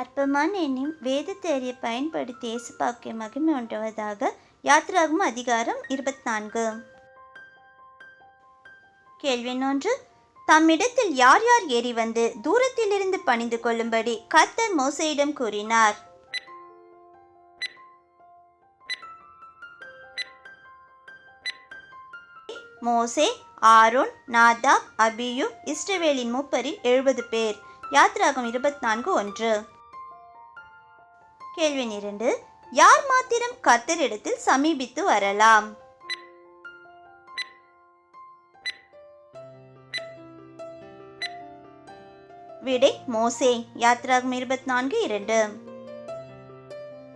அற்பமான எண்ணின் வேதத்தை அறிய பயன்படுத்தி இயேசுபாக்கிய மகிமை உண்டுவதாக யாத்திராகும் அதிகாரம் இருபத்தி நான்கு கேள்வி ஒன்று. தம்மிடத்தில் யார் யார் ஏறி வந்து தூரத்திலிருந்து பணிந்து கொள்ளும்படி கர்த்தர் மோசையிடம் கூறினார். மோசே ஆரோன் நாதாப் அபியு இஸ்ரவேலின் மூப்பரில் எழுபது பேர். யாத்ராகம் இருபத்தி நான்கு ஒன்று. கேள்வி இரண்டு. யார் மாத்திரம் கத்தரிடத்தில் சமீபித்து வரலாம்? விடை மோசே யாத்ராகம் இருபத்தி நான்கு இரண்டு.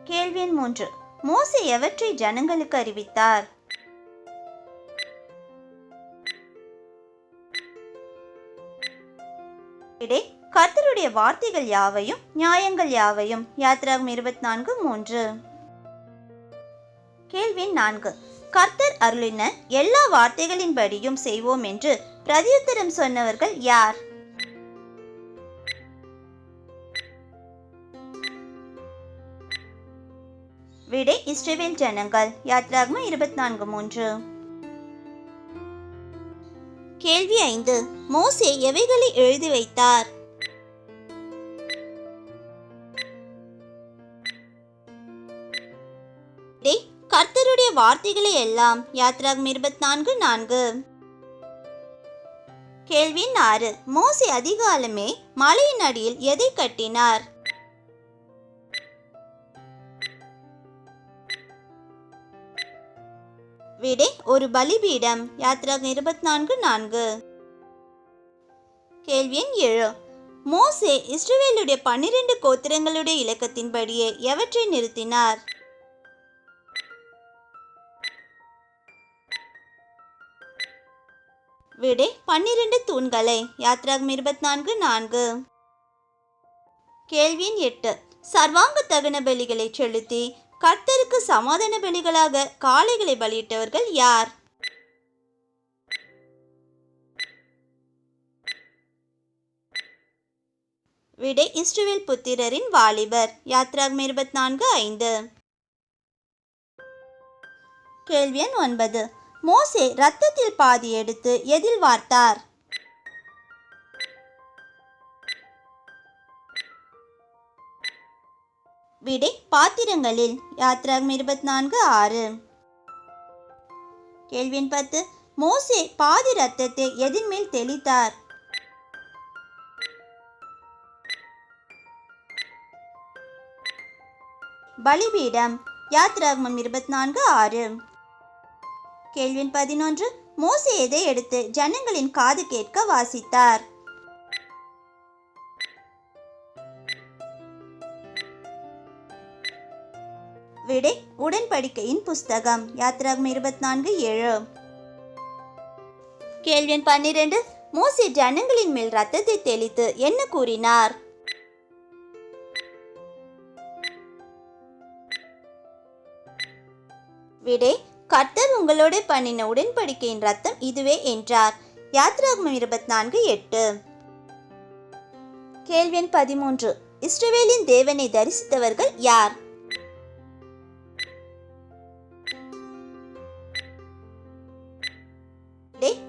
கேள்வி எண் மூன்று. மோசே எவற்றை ஜனங்களுக்கு அறிவித்தார்? விடை கர்த்தருடைய வார்த்தைகள் யாவையும் நியாயங்கள் யாவையும்? யாத்ராகம் இருபத்தி நான்கு மூன்று. கேள்வி நான்கு. கர்த்தர் அருளின எல்லா வார்த்தைகளின்படியும் செய்வோம் என்று பிரதியுத்தரம் சொன்னவர்கள் யார்? விடை இஸ்ரேவேல் ஜனங்கள். யாத்ராகமம் இருபத்தி நான்கு மூன்று. கேள்வி ஐந்து. மோசே எவைகளை எழுதி வைத்தார்? வார்த்தைகளை எல்லாம். யாத்ராகம் இருபத்தி நான்கு நான்கு. கேள்வி ஆறு. மோசி அதிகாலமே மலையின் அடியில் எதை கட்டினார்? விடை ஒரு பலிபீடம். யாத்ராகம் இருபத்தி நான்கு நான்கு. கேள்வி எண் ஏழு. மோசே இஸ்ரவேலுடைய பன்னிரண்டு கோத்திரங்களுடைய இலக்கத்தின்படியே எவற்றை நிறுத்தினார்? விடை. பன்னிரண்டு தூண்களை. யாத்ராகம் இருபத்தி நான்கு. நான்கு கேள்வியின் எட்டு. சர்வாங்க தகன பலிகளை செலுத்தி கர்த்தருக்கு சமாதான பலிகளாக காளைகளை பலியிட்டவர்கள் யார்? விடை. இஸ்ரவேல் புத்திரரின் வாலிபர். யாத்ராகம் இருபத்தி நான்கு ஐந்து. கேள்வி எண் ஒன்பது. மோசே ரத்தத்தில் பாதி எடுத்து எதில் வார்த்தார்? விடை பாத்திரங்களில். யாத்ராகம் இருபத்தி நான்கு ஆறு. கேள்வின் பத்து. மோசே பாதி ரத்தத்தை எதின் மேல் தெளித்தார்? பலிபீடம். யாத்ராகமம் இருபத்தி நான்கு ஆறு. கேள்வி பதினொன்று. மோசே எதை எடுத்து ஜனங்களின் காது கேட்க வாசித்தார்? விடை உடன்படிக்கையின் புஸ்தகம். யாத்ராகம் இருபத்தி நான்கு ஏழு. கேள்வி பன்னிரண்டு. மோசே ஜனங்களின் மேல் ரத்தத்தை தெளித்து என்ன கூறினார்? விடை கர்த்தர் உங்களோட பண்ணின உடன்படிக்கையின் ரத்தம் இதுவே என்றார். யாத்ராகமம் இருபத்தி நான்கு எட்டு. கேள்வி பதிமூன்று. இஸ்ரவேலின் தேவனை தரிசித்தவர்கள் யார்?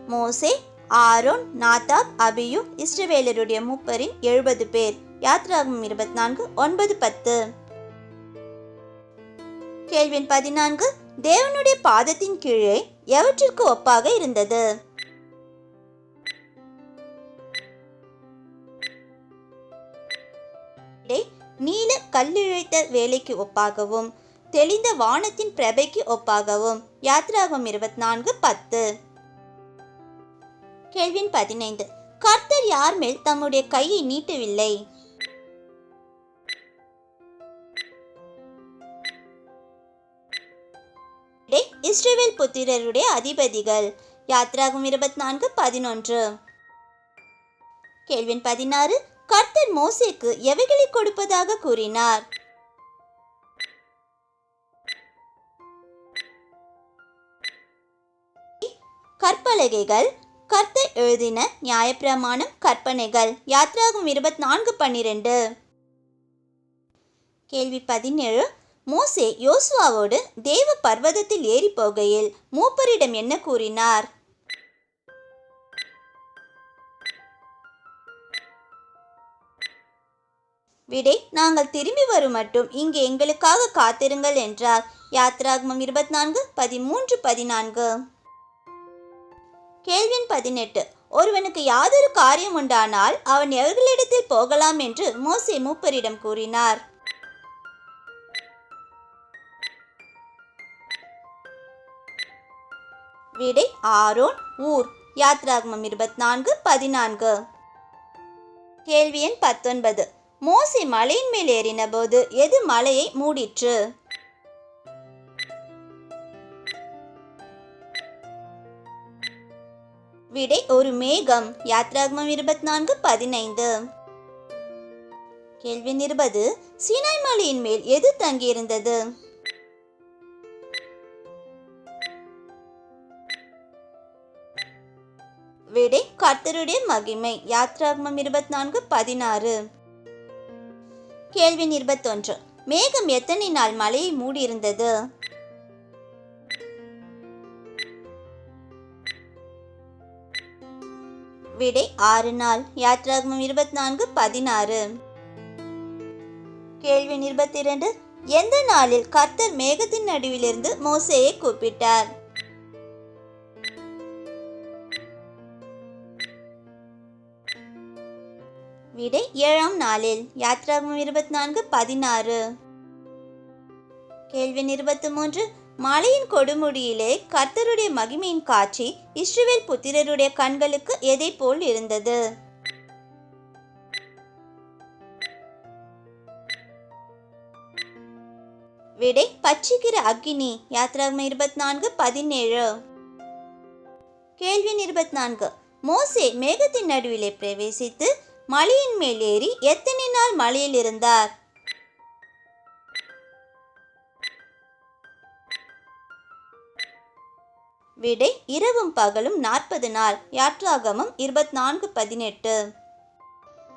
மோசே ஆரோன் நாதாப் அபியு இஸ்ரவேலருடைய மூப்பரின் எழுபது பேர். யாத்ராகம் இருபத்தி நான்கு ஒன்பது பத்து. கேள்வியின் பதினான்கு. தேவனுடைய பாதத்தின் கீழே எவற்றிற்கு ஒப்பாக இருந்தது? நீல கல்லிழைத்த வேலைக்கு ஒப்பாகவும் தெளிந்த வானத்தின் பிரபைக்கு ஒப்பாகவும். யாத்ராகம் இருபத்தி நான்கு பத்து. கேள்வின் பதினைந்து. கர்த்தர் யார் மேல் தம்முடைய கையை நீட்டவில்லை? இஸ்ரேவேல் புத்திரருடைய அதிபதிகள். யாத்ராகும் இருபத்தி நான்கு பதினொன்று. கேள்வின் பதினாறு கர்த்தர் மோசேக்கு எவைகளை கொடுப்பதாக கூறினார்? கற்பலகைகள் கர்த்தர் எழுதின நியாயப்பிரமாணம் கற்பனைகள். யாத்ராகும் இருபத்தி நான்கு பன்னிரெண்டு. கேள்வி பதினேழு மோசே யோசுவாவோடு தேவ பர்வதத்தில் ஏறி போகையில் மூப்பரிடம் என்ன கூறினார்? விடை நாங்கள் திரும்பி வரும் மட்டும் இங்கே எங்களுக்காக காத்திருங்கள் என்றார். யாத்ராகமம் இருபத்தி நான்கு பதிமூன்று பதினான்கு. கேள்வின் பதினெட்டு. ஒருவனுக்கு யாதொரு காரியம் உண்டானால் அவன் எவர்களிடத்தில் போகலாம் என்று மோசே மூப்பரிடம் கூறினார். விடை ஆரோன் ஊர். யாத்ராகமம் இருபத்தி நான்கு பதினான்கு. கேள்வி எண் பத்தொன்பது. மோசி மலையின் மேல் ஏறின போது எது மலையை மூடிற்று? விடை ஒரு மேகம். யாத்ராகமம் இருபத்தி நான்கு பதினைந்து. கேள்வி இருபது. சீனாய் மலையின் மேல் எது தங்கியிருந்தது? விடை கர்த்தருடைய மகிமை. யாத்ராகமம் இருபத்தி நான்கு பதினாறு. கேள்வி இருபத்தொன்று. மேகம் எத்தனை நாள் மலையை மூடியிருந்தது? விடை ஆறு நாள். யாத்ராகமம் இருபத்தி நான்கு பதினாறு. கேள்வி இருபத்தி இரண்டு எந்த நாளில் கர்த்தர் மேகத்தின் நடுவிலிருந்து மோசையை கூப்பிட்டார்? விடை ஏழாம் நாளில் யாத்ராகம் இருபத்தி நான்கு பதினாறு. கேள்வி இருபத்தி மூன்று மலையின் கொடுமுடியிலே கர்த்தருடைய மகிமையின் காட்சி இஸ்ரேல் புத்திரருடைய கண்களுக்கு எதை போல் இருந்தது? விடை பச்சிக்கிற அக்னி யாத்ராகம் இருபத்தி நான்கு பதினேழு. கேள்வி இருபத்தி நான்கு மோசே மேகத்தின் நடுவிலே பிரவேசித்து மலையின் மேல் ஏறி எத்தனை நாள் மலையில் இருந்தார்? விடை இரவும் பகலும் நாற்பது நாள். யாத்ராகமம் இருபத்தி நான்கு பதினெட்டு.